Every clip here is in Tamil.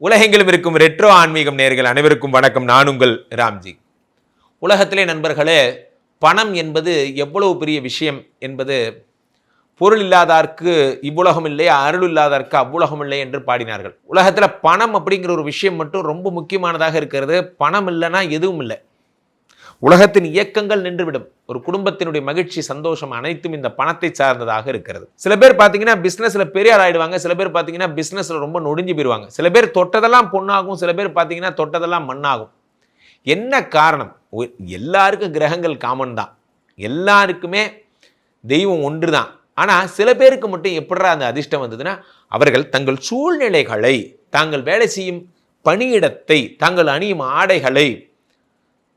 உலகெங்கிலும் இருக்கும் ரெட்ரோ ஆன்மீகம் நேர்கள் அனைவருக்கும் வணக்கம். நான் உங்கள் ராம்ஜி. உலகத்திலே நண்பர்களே பணம் என்பது எவ்வளவு பெரிய விஷயம் என்பது பொருள் இல்லாதார்க்கு இவ்வுலகம் இல்லை அருள் இல்லாதார்க்கு அவ்வுலகம் இல்லை என்று பாடினார்கள். உலகத்தில் பணம் அப்படிங்கிற ஒரு விஷயம் மட்டும் ரொம்ப முக்கியமானதாக இருக்கிறது. பணம் இல்லைன்னா எதுவும் இல்லை. உலகத்தின் இயக்கங்கள் நின்றுவிடும். ஒரு குடும்பத்தினுடைய மகிழ்ச்சி சந்தோஷம் அனைத்தும் இந்த பணத்தை சார்ந்ததாக இருக்கிறது. சில பேர் பார்த்தீங்கன்னா பிஸ்னஸ்ல பெரியார் ஆயிடுவாங்க. சில பேர் பார்த்தீங்கன்னா பிஸ்னஸ்ல ரொம்ப நொடிஞ்சு போயிடுவாங்க சில பேர் தொட்டதெல்லாம் பொண்ணாகும். சில பேர் பார்த்தீங்கன்னா தொட்டதெல்லாம் மண்ணாகும். என்ன காரணம்? எல்லாருக்கும் கிரகங்கள் காமன் தான். எல்லாருக்குமே தெய்வம் ஒன்று தான் ஆனால் சில பேருக்கு மட்டும் எப்படா அந்த அதிர்ஷ்டம் வந்ததுன்னா அவர்கள் தங்கள் சூழ்நிலைகளை தாங்கள் வேலை செய்யும் பணியிடத்தை தாங்கள் அணியும் ஆடைகளை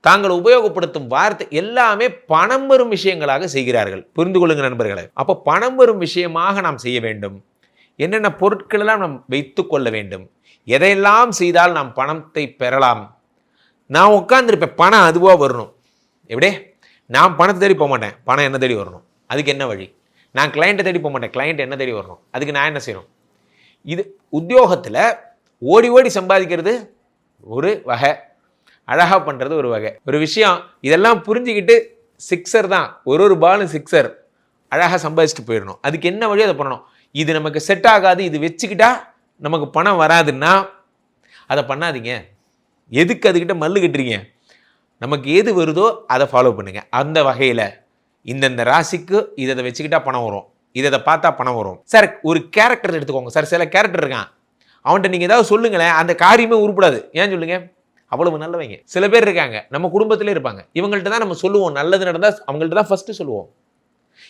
தாங்கள் உபயோகப்படுத்தும் வார்த்தை எல்லாமே பணம் வரும் விஷயங்களாக செய்கிறார்கள். புரிந்து கொள்ளுங்க நண்பர்களே. அப்போ பணம் வரும் விஷயமாக நாம் செய்ய வேண்டும். என்னென்ன பொருட்களெல்லாம் நாம் வைத்து கொள்ள வேண்டும். எதையெல்லாம் செய்தால் நாம் பணத்தை பெறலாம். நான் உட்காந்துருப்பேன் பணம் அதுவாக வரணும். எப்படியே நான் பணத்தை தேடி போக மாட்டேன். பணம் என்ன தேடி வரணும்? அதுக்கு என்ன வழி? நான் கிளைண்ட்டை தேடி போக மாட்டேன். கிளைண்ட் என்ன தேடி வரணும்? அதுக்கு நான் என்ன செய்யணும்? இது உத்தியோகத்தில் ஓடி ஓடி சம்பாதிக்கிறது ஒரு வகை. அழகாக பண்ணுறது ஒரு வகை. ஒரு விஷயம் இதெல்லாம் புரிஞ்சுக்கிட்டு சிக்ஸர் தான். ஒரு ஒரு பாலும் சிக்ஸர். அழகாக சம்பாதிச்சுட்டு போயிடணும். அதுக்கு என்ன வழியோ அதை பண்ணணும். இது நமக்கு செட் ஆகாது இது வச்சுக்கிட்டா நமக்கு பணம் வராதுன்னா அதை பண்ணாதீங்க. எதுக்கு அதுக்கிட்ட மல்லு கட்டுறீங்க? நமக்கு எது வருதோ அதை ஃபாலோ பண்ணுங்க. அந்த வகையில் இந்தந்த ராசிக்கு இதை அதை வச்சுக்கிட்டா பணம் வரும். இதை இதை பார்த்தா பணம் வரும். சார் ஒரு கேரக்டர் எடுத்துக்கோங்க. சார் சில கேரக்டர் இருக்கான். அவன்கிட்ட நீங்கள் ஏதாவது சொல்லுங்களேன். அந்த காரியமே உருப்படாது. ஏன் சொல்லுங்கள் அவ்வளவு நல்லவங்க. சில பேர் இருக்காங்க நம்ம குடும்பத்திலே இருப்பாங்க. இவங்கள்ட்ட தான் நம்ம சொல்லுவோம். நல்லது நடந்தால் அவங்கள்ட்ட தான் ஃபஸ்ட்டு சொல்லுவோம்.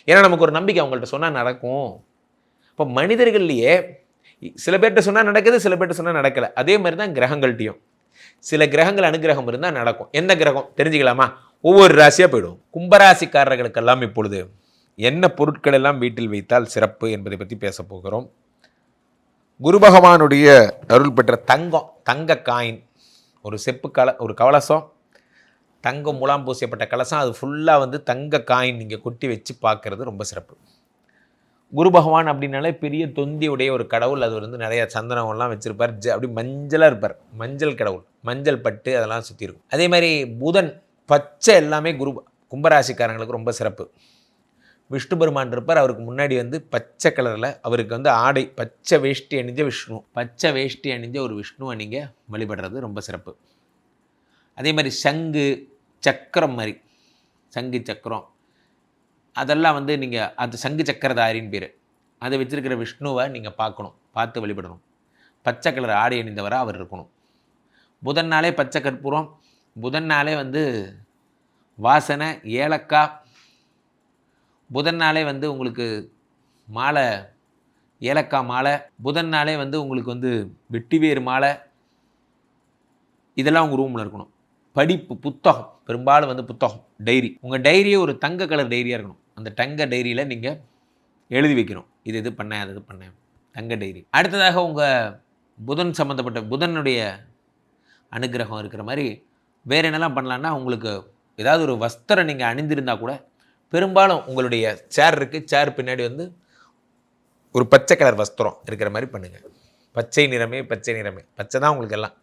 ஏன்னா நமக்கு ஒரு நம்பிக்கை அவங்கள்ட்ட சொன்னால் நடக்கும். இப்போ மனிதர்கள்லையே சில பேர்கிட்ட சொன்னால் நடக்குது சில பேர்கிட்ட சொன்னால் நடக்கலை. அதே மாதிரி தான் கிரகங்கள்ட்டையும். சில கிரகங்கள் அனுகிரகம் இருந்தால் நடக்கும். எந்த கிரகம்? தெரிஞ்சுக்கலாமா? ஒவ்வொரு ராசியாக போயிடும் கும்பராசிக்காரர்களுக்கெல்லாம் இப்பொழுது என்ன பொருட்கள் எல்லாம் வீட்டில் வைத்தால் சிறப்பு என்பதை பற்றி பேச போகிறோம். குரு பகவானுடைய அருள் பெற்ற தங்கம் தங்க காயின் ஒரு செப்பு கல ஒரு கவலசம் தங்கம் முலாம் பூசியப்பட்ட கலசம் அது ஃபுல்லாக வந்து தங்க காயின் நீங்கள் கொட்டி வச்சு பார்க்கறது ரொம்ப சிறப்பு. குரு பகவான் அப்படின்னாலே பெரிய தொந்தியுடைய ஒரு கடவுள். அது வந்து நிறைய சந்தனம்லாம் வச்சுருப்பார். ஜ அப்படி மஞ்சளாக இருப்பார். மஞ்சள் கடவுள் மஞ்சள் பட்டு அதெல்லாம் சுற்றி இருக்கும். அதே மாதிரி புதன் பச்சை எல்லாமே குரு கும்பராசிக்காரங்களுக்கு ரொம்ப சிறப்பு. விஷ்ணு பெருமான் இருப்பார். அவருக்கு முன்னாடி வந்து பச்சை கலரில் அவருக்கு வந்து ஆடை பச்சை வேஷ்டி அணிஞ்ச விஷ்ணு. பச்சை வேஷ்டி அணிஞ்ச ஒரு விஷ்ணுவை நீங்கள் வழிபடுறது ரொம்ப சிறப்பு. அதே மாதிரி சங்கு சக்கரம் மாதிரி. சங்கு சக்கரம். அதெல்லாம் வந்து நீங்கள் அந்த சங்கு சக்கரதாரின்னு பேர். அதை வச்சுருக்கிற விஷ்ணுவை நீங்கள் பார்க்கணும் பார்த்து வழிபடணும். பச்சை கலர் ஆடை அணிந்தவராக அவர் இருக்கணும். புதன் நாளே பச்சை கற்பூரம். புதன் நாளே வந்து வாசனை ஏலக்காய் புதன் நாளே வந்து உங்களுக்கு மாலை ஏலக்காய் மாலை புதன் நாளே வந்து உங்களுக்கு வந்து வெட்டிவேறு மாலை. இதெல்லாம் உங்கள் ரூமில் இருக்கணும். படிப்பு புத்தகம் பெரும்பாலும் வந்து புத்தகம் டைரி உங்கள் டைரியே ஒரு தங்க கலர் டைரியாக இருக்கணும். அந்த தங்க டைரியில் நீங்கள் எழுதி வைக்கணும். இது இது பண்ணேன் அது இது பண்ணேன் தங்க டைரி அடுத்ததாக உங்கள் புதன் சம்மந்தப்பட்ட புதனுடைய அனுக்கிரகம் இருக்கிற மாதிரி வேறு என்னெல்லாம் பண்ணலான்னா உங்களுக்கு ஏதாவது ஒரு வஸ்திரம் நீங்கள் அணிந்திருந்தால் கூட பெரும்பாலும் உங்களுடைய சேர் இருக்குது சேர் பின்னாடி வந்து ஒரு பச்சை கலர் வஸ்திரம் இருக்கிற மாதிரி பண்ணுங்கள் பச்சை நிறமே பச்சை நிறமே. பச்சை தான் உங்களுக்கு எல்லாம்.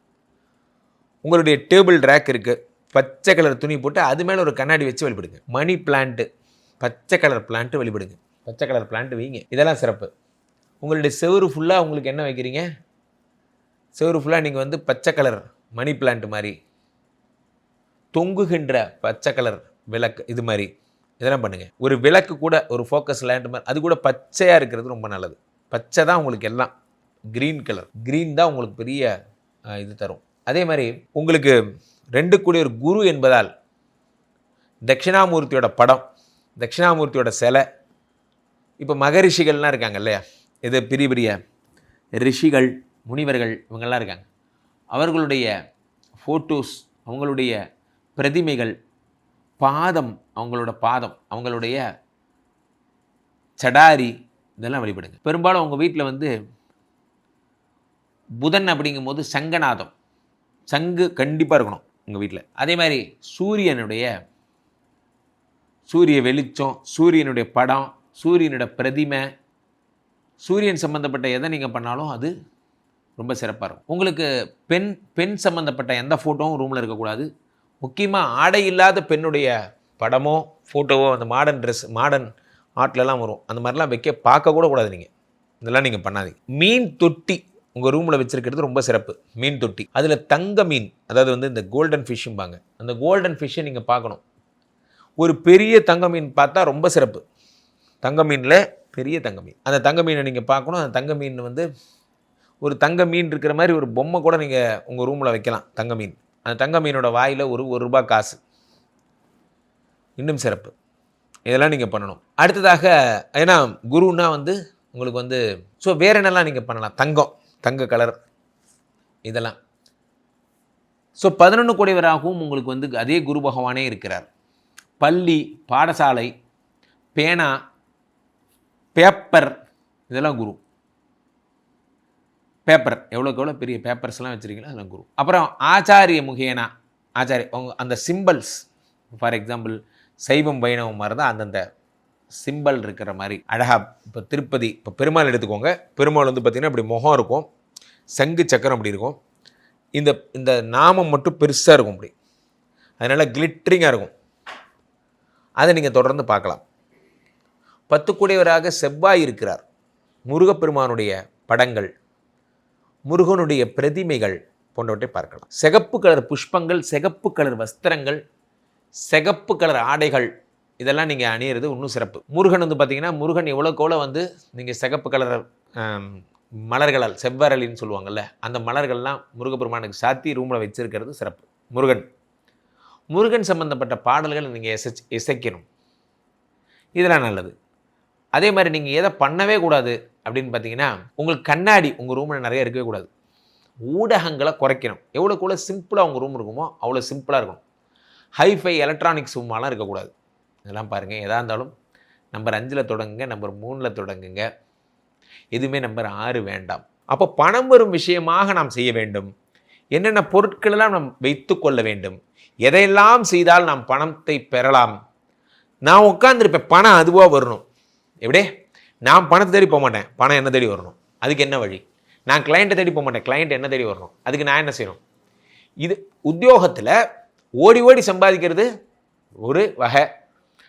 உங்களுடைய டேபிள் ரேக் இருக்குது பச்சை கலர் துணி போட்டு அது மேலே ஒரு கண்ணாடி வச்சு வழிபடுங்க. மணி பிளான்ட்டு பச்சை கலர் பிளான்ட்டு வழிபடுங்க. பச்சை கலர் பிளான்ட்டு வைங்க. இதெல்லாம் சிறப்பு. உங்களுடைய செவரு ஃபுல்லாக உங்களுக்கு என்ன வைக்கிறீங்க? செவரு ஃபுல்லாக நீங்கள் வந்து பச்சை கலர் மணி பிளான்ட் மாதிரி தொங்குகின்ற பச்சை கலர் விளக்கு இது மாதிரி. இதெல்லாம் பண்ணுங்கள் ஒரு விளக்கு கூட ஒரு ஃபோக்கஸ் லேண்ட் மாதிரி அது கூட பச்சையாக இருக்கிறது ரொம்ப நல்லது. பச்சை தான் உங்களுக்கு எல்லாம். க்ரீன் கலர் க்ரீன் தான் உங்களுக்கு பெரிய இது தரும். அதே மாதிரி உங்களுக்கு ரெண்டு கூடிய ஒரு குரு என்பதால் தட்சிணாமூர்த்தியோட படம் தட்சிணாமூர்த்தியோட சிலை இப்போ மகரிஷிகள்லாம் இருக்காங்க இல்லையா? இது பெரிய பெரிய ரிஷிகள் முனிவர்கள் இவங்கெல்லாம் இருக்காங்க. அவர்களுடைய ஃபோட்டோஸ் அவங்களுடைய பிரதிமைகள் பாதம் அவங்களோட பாதம் அவங்களுடைய சடாரி இதெல்லாம் வழிபடுங்க. பெரும்பாலும் உங்கள் வீட்டில் வந்து புதன் அப்படிங்கும்போது சங்கநாதம். சங்கு கண்டிப்பாக இருக்கணும் உங்கள் வீட்டில் அதே மாதிரி சூரியனுடைய சூரிய வெளிச்சம் சூரியனுடைய படம் சூரியனுடைய பிரதிமை சூரியன் சம்மந்தப்பட்ட எதை நீங்கள் பண்ணாலும் அது ரொம்ப சிறப்பாக இருக்கும். உங்களுக்கு பெண் பெண் சம்மந்தப்பட்ட எந்த ஃபோட்டோவும் ரூமில் இருக்கக்கூடாது. முக்கியமாக ஆடை இல்லாத பெண்ணுடைய படமோ ஃபோட்டோவோ அந்த மாடர்ன் ட்ரெஸ் மாடர்ன் ஆர்ட்லலாம் வரும். அந்த மாதிரிலாம் வைக்க பார்க்க கூட கூடாது நீங்கள் இதெல்லாம் நீங்கள் பண்ணாதீங்க. மீன் தொட்டி உங்கள் ரூமில் வச்சிருக்கிறது ரொம்ப சிறப்பு. மீன் தொட்டி. அதில் தங்க மீன் அதாவது வந்து இந்த கோல்டன் ஃபிஷ்ஷும்பாங்க அந்த கோல்டன் ஃபிஷ்ஷை நீங்கள் பார்க்கணும். ஒரு பெரிய தங்க மீன் பார்த்தா ரொம்ப சிறப்பு. தங்க மீனில் பெரிய தங்க மீன். அந்த தங்க மீனை நீங்கள் பார்க்கணும். அந்த தங்க மீன் வந்து ஒரு தங்க மீன் இருக்கிற மாதிரி ஒரு பொம்மை கூட நீங்கள் உங்கள் ரூமில் வைக்கலாம். தங்க மீன். அந்த தங்க மீனோட வாயில் ஒரு ஒரு ரூபாய் காசு. இன்னும் சிறப்பு. இதெல்லாம் நீங்கள் பண்ணணும். அடுத்ததாக ஏன்னா குருன்னா வந்து உங்களுக்கு வந்து ஸோ வேறு என்னெல்லாம் நீங்கள் பண்ணலாம்? தங்கம் தங்க கலர் இதெல்லாம். ஸோ பதினொன்று கூடியவராகவும் உங்களுக்கு வந்து அதே குரு பகவானே இருக்கிறார். பள்ளி பாடசாலை பேனா பேப்பர் இதெல்லாம் குரு. பேப்பர். எவ்வளோக்கு எவ்வளோ பெரிய பேப்பர்ஸ்லாம் வச்சுருக்கீங்களோ அதெல்லாம் குரு. அப்புறம் ஆச்சாரிய முகேனா ஆச்சாரிய உங்க அந்த சிம்பிள்ஸ் ஃபார் எக்ஸாம்பிள் சைவம் வைணவம் மாதிரி தான் அந்தந்த சிம்பல் இருக்கிற மாதிரி. அழகா இப்போ திருப்பதி இப்போ பெருமாள் எடுத்துக்கோங்க. பெருமாள் வந்து பார்த்திங்கன்னா இப்படி முகம் இருக்கும். சங்கு சக்கரம் அப்படி இருக்கும். இந்த இந்த நாமம் மட்டும் பெருசாக இருக்கும் அப்படி. அதனால் கிளிட்ரிங்காக இருக்கும். அதை நீங்கள் தொடர்ந்து பார்க்கலாம். பத்து கூடியவராக செவ்வாய் இருக்கிறார். முருகப்பெருமானுடைய படங்கள் முருகனுடைய பிரதிமைகள் போன்றவற்றை பார்க்கலாம். சிகப்பு கலர் புஷ்பங்கள் சிகப்பு கலர் வஸ்திரங்கள் சிகப்பு கலர் ஆடைகள் இதெல்லாம் நீங்கள் அணியிறது இன்னும் சிறப்பு. முருகன் வந்து பார்த்திங்கன்னா முருகன் எவ்வளோக்கோல வந்து நீங்கள் சிகப்பு கலர் மலர்களால் செவ்வரலின்னு சொல்லுவாங்கள்ல அந்த மலர்கள்லாம் முருகப்பெருமானுக்கு சாத்தி ரூமில் வச்சுருக்கிறது சிறப்பு. முருகன். முருகன் சம்பந்தப்பட்ட பாடல்களை நீங்கள் இசை இசைக்கணும் இதெல்லாம் நல்லது. அதே மாதிரி நீங்கள் எதை பண்ணவே கூடாது அப்படின்னு பார்த்தீங்கன்னா உங்களுக்கு கண்ணாடி உங்கள் ரூமில் நிறைய இருக்கவே கூடாது. ஊடகங்களை குறைக்கணும். எவ்வளோக்கு எவ்வளோ சிம்பிளாக உங்கள் ரூம் இருக்குமோ அவ்வளோ சிம்பிளாக இருக்கணும். ஹைஃபை எலக்ட்ரானிக்ஸ் ரூமாலாம் இருக்கக்கூடாது. இதெல்லாம் பாருங்கள் எதாக இருந்தாலும் நம்பர் அஞ்சில் தொடங்குங்க நம்பர் மூணில் தொடங்குங்க. எதுவுமே நம்பர் ஆறு வேண்டாம். அப்போ பணம் வரும் விஷயமாக நாம் செய்ய வேண்டும். என்னென்ன பொருட்களெல்லாம் நாம் வைத்து கொள்ள வேண்டும். எதையெல்லாம் செய்தால் நாம் பணத்தை பெறலாம். நான் உட்காந்துருப்பேன் பணம் அதுவாக வரணும். எப்படியே? நான் பணத்தை தேடி போக மாட்டேன். பணம் என்ன தேடி வரணும்? அதுக்கு என்ன வழி? நான் கிளைண்ட்டை தேடி போக மாட்டேன். கிளைண்ட் என்ன தேடி வரணும்? அதுக்கு நான் என்ன செய்யணும்? இது உத்தியோகத்தில் ஓடி ஓடி சம்பாதிக்கிறது ஒரு வகை.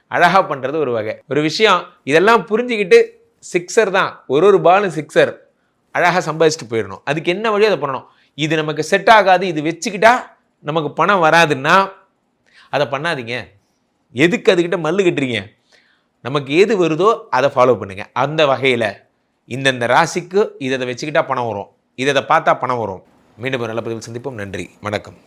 அழகாக பண்ணுறது ஒரு வகை. ஒரு விஷயம் இதெல்லாம் புரிஞ்சுக்கிட்டு சிக்ஸர் தான். ஒரு ஒரு பாலும் சிக்ஸர் அழகாக சம்பாதிச்சுட்டு போயிடணும். அதுக்கு என்ன வழியோ அதை பண்ணணும். இது நமக்கு செட் ஆகாது. இது வச்சுக்கிட்டா நமக்கு பணம் வராதுன்னா அதை பண்ணாதீங்க. எதுக்கு அதுக்கிட்ட மல்லு கட்டுறீங்க? நமக்கு எது வருதோ அதை ஃபாலோ பண்ணுங்கள் அந்த வகையில் இந்தந்த ராசிக்கு இதை இதை வச்சுக்கிட்டா பணம் வரும். இதை இதை பார்த்தா பணம் வரும். மீண்டும் ஒரு நல்ல பதிவில் சந்திப்போம். நன்றி. வணக்கம்.